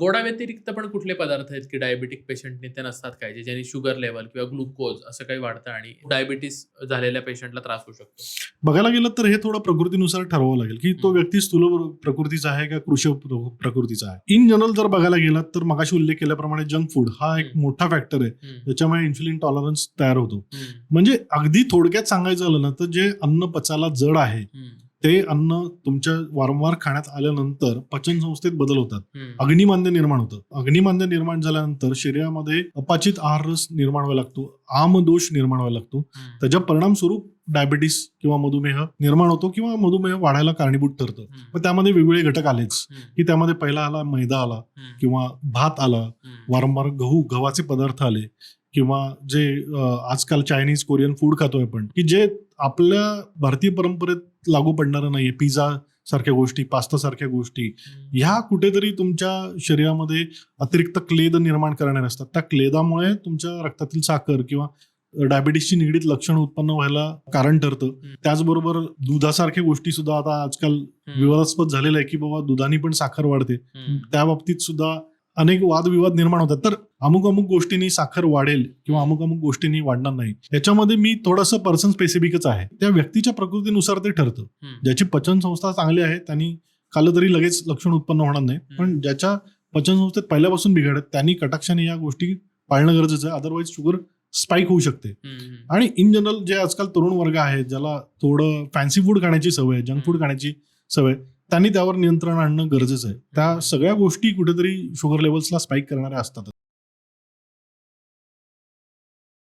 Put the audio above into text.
गोडा व्यतिरिक्त पण कुठले पदार्थ आहेत की डायबेटिक पेशंटने ते नसतात काय जे ज्यांनी शुगर लेवल किंवा ग्लुकोज असं काही वाढतं आणि डायबिटीस झालेल्या पेशंटला त्रास होऊ शकतो? बघायला गेलं तर हे थोडं प्रकृतीनुसार ठरवावं लागेल की तो. व्यक्ती स्थूल प्रकृतीचा आहे का कृष प्रकृतीचा आहे? इन जनरल जर बघायला गेलात तर मगाशी उल्लेख केल्याप्रमाणे जंक फूड हा एक. मोठा फॅक्टर आहे ज्याच्यामुळे इन्सुलिन टॉलरन्स तयार होतो. म्हणजे अगदी थोडक्यात सांगायचं झालं ना तर जे अन्न पचायला जड आहे ते अन्न तुमच्या वारंवार खाण्यात आल्यानंतर पचन संस्थेत बदल होतात. हम्म, अग्निमांद्य निर्माण होतं. अग्निमांद्य निर्माण झाल्यानंतर शरीरामध्ये अपाचित आहार रस निर्माण व्हायला लागतो. आमदोष निर्माण व्हायला लागतो. त्याच्या परिणामस्वरूप डायबिटीस किंवा मधुमेह निर्माण होतो किंवा मधुमेह वाढायला कारणीभूत ठरतं. मग त्यामध्ये वेगवेगळे घटक आलेच. की त्यामध्ये पहिला आला मैदा आला किंवा भात आला. वारंवार गहू गव्हाचे पदार्थ आले किंवा जे आजकाल चायनीज कोरियन फूड खातोय आपण की जे आपल्या भारतीय परंपरेत लागू पडणारं नाहीये. पिझ्झा सारख्या गोष्टी पास्ता सारख्या गोष्टी. ह्या कुठेतरी तुमच्या शरीरामध्ये अतिरिक्त क्लेद निर्माण करणारे असतात. त्या क्लेदामुळे तुमच्या रक्तातील साखर किंवा डायबिटीसची निगडीत लक्षणं उत्पन्न व्हायला कारण ठरतं. त्याचबरोबर दुधासारख्या गोष्टी सुद्धा आता आजकाल विवादास्पद झालेलं आहे की बाबा दुधाने पण साखर वाढते. त्या बाबतीत सुद्धा अनेक वादविवाद निर्माण होतात. तर अमुक अमुक गोष्टींनी साखर वाढेल किंवा अमुक अमुक गोष्टींनी वाढणार नाही. याच्यामध्ये मी थोडंसं पर्सन स्पेसिफिकच आहे. त्या व्यक्तीच्या प्रकृतीनुसार ते ठरतं. ज्याची पचन संस्था चांगली आहे त्यांनी खाल्लं तरी लगेच लक्षण उत्पन्न होणार नाही. पण ज्याच्या पचन संस्थेत पहिल्यापासून बिघडत त्यांनी कटाक्षाने या गोष्टी पाळणं गरजेचं आहे. अदरवाईज शुगर स्पाइक होऊ शकते. आणि इन जनरल जे आजकाल तरुण वर्ग आहे ज्याला थोडं फॅन्सी फूड खाण्याची सवय आहे जंक फूड खाण्याची सवय त्यांनी त्यावर नियंत्रण आणणं गरजेचं आहे. त्या सगळ्या गोष्टी कुठेतरी शुगर लेवल्सला स्पाईक करणाऱ्या असतात